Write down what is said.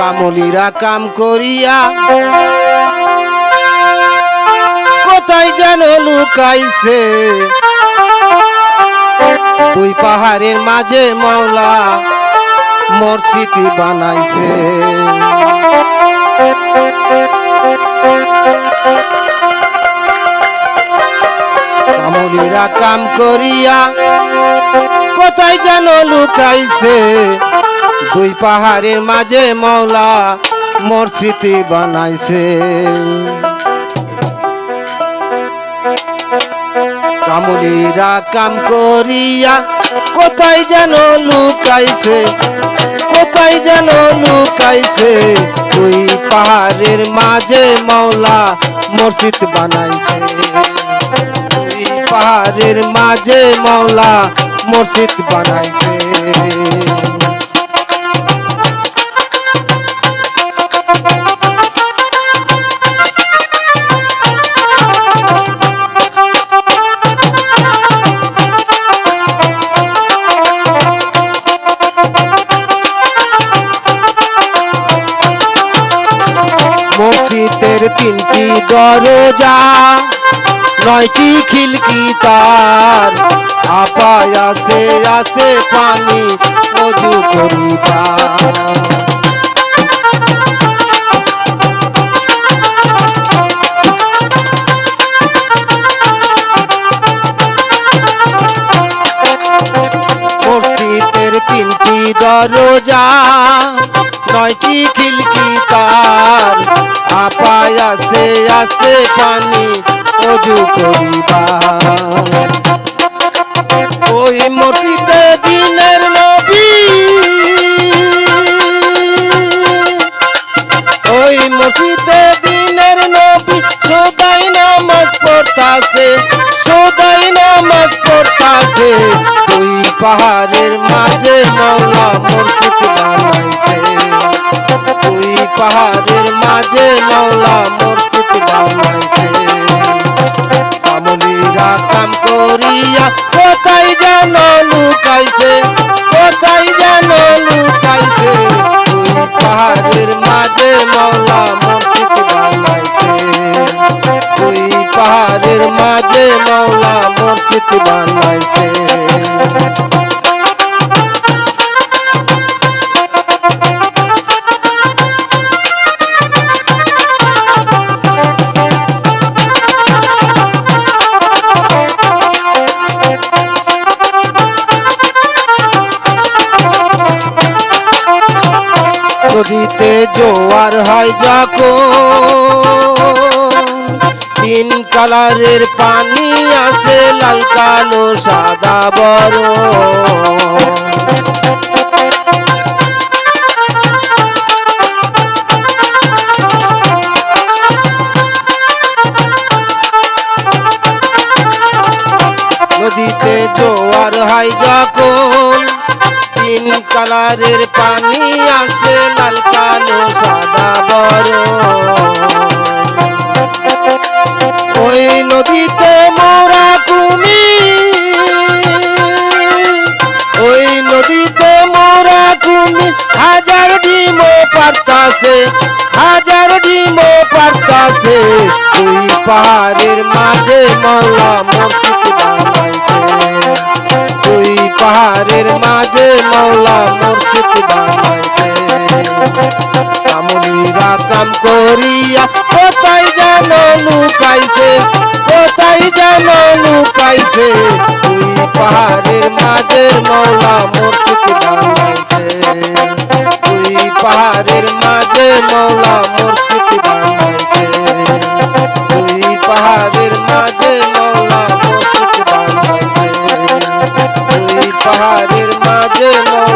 কামলিরা কাম করিয়া কোথায় যেন লুকাইছে? দুই পাহাড়ের মাঝে মাওলা স্মৃতি বানাইছে। কামলিরা কাম করিয়া কোথায় যেন লুকাইছে? দুই পাহাড়ের মাঝে মাওলা মোর স্মৃতি বানাইছে। কামলিরা কাম করিয়া কোথায় যেন লুকাইছে, কোথায় যেন লুকাইছে। দুই পাহাড়ের মাঝে মাওলা মসজিদ বানাইছে। দুই পাহাড়ের মাঝে মাওলা মসজিদ বানাইছে। মসজিদের তিনটি দরজা, নয়টি খিলকি তার। আপায় আছে আছে পানি মজু করিবা মসজিদের তিনটি দরজা, নয়টি খিলকি তার। আছে আছে পানি, অজু করিবা। ওই মসজিদে দিনের নবী। ওই মসজিদে দিনের নবী, সদাই নামাজ পড়তাছে, সদাই নামাজ পড়তাছে। ওই পাহাড়ের মাঝে মৌলা মসজিদ বানাইছে পাহাড়ের মাঝে মৌলা মসজিদ বানাইছে কামলিরা কাম করিয়া কোথায় যেন লুকাইছে, কোথায় যেন লুকাইছে। পাহাড়ের মাঝে মৌলা মসজিদ বানাইছে পাহাড়ের মাঝে মৌলা মসজিদ নদীতে জোয়ার হয় যখন। তিন কালারের পানি আসে, লাল, কালো, সাদা বড় নদীতে জোয়ার হয় যখন তিন কালারের পানি আসে, লাল কালো, সাদা, বড়। ওই নদীতে মোরা কুমি। ওই নদীতে মোরা কুমি। হাজার ডিমো পারতাছে, হাজার ডিমো পারতাছে। ওই পাহাড়ের মাঝে মল্লা মসজিদ পাহাড়ের মাঝে মৌলা মসজিদ বানাইছে। কামলিরা কাম করিয়া কোথায় যেন লুকাইছে, কোথায় যেন লুকাইছে। ওই পাহাড়ের মাঝে মৌলা মসজিদ বানাইছে। ওই পাহাড়ের মাঝে মৌলা পাহাড়ের মাঝে না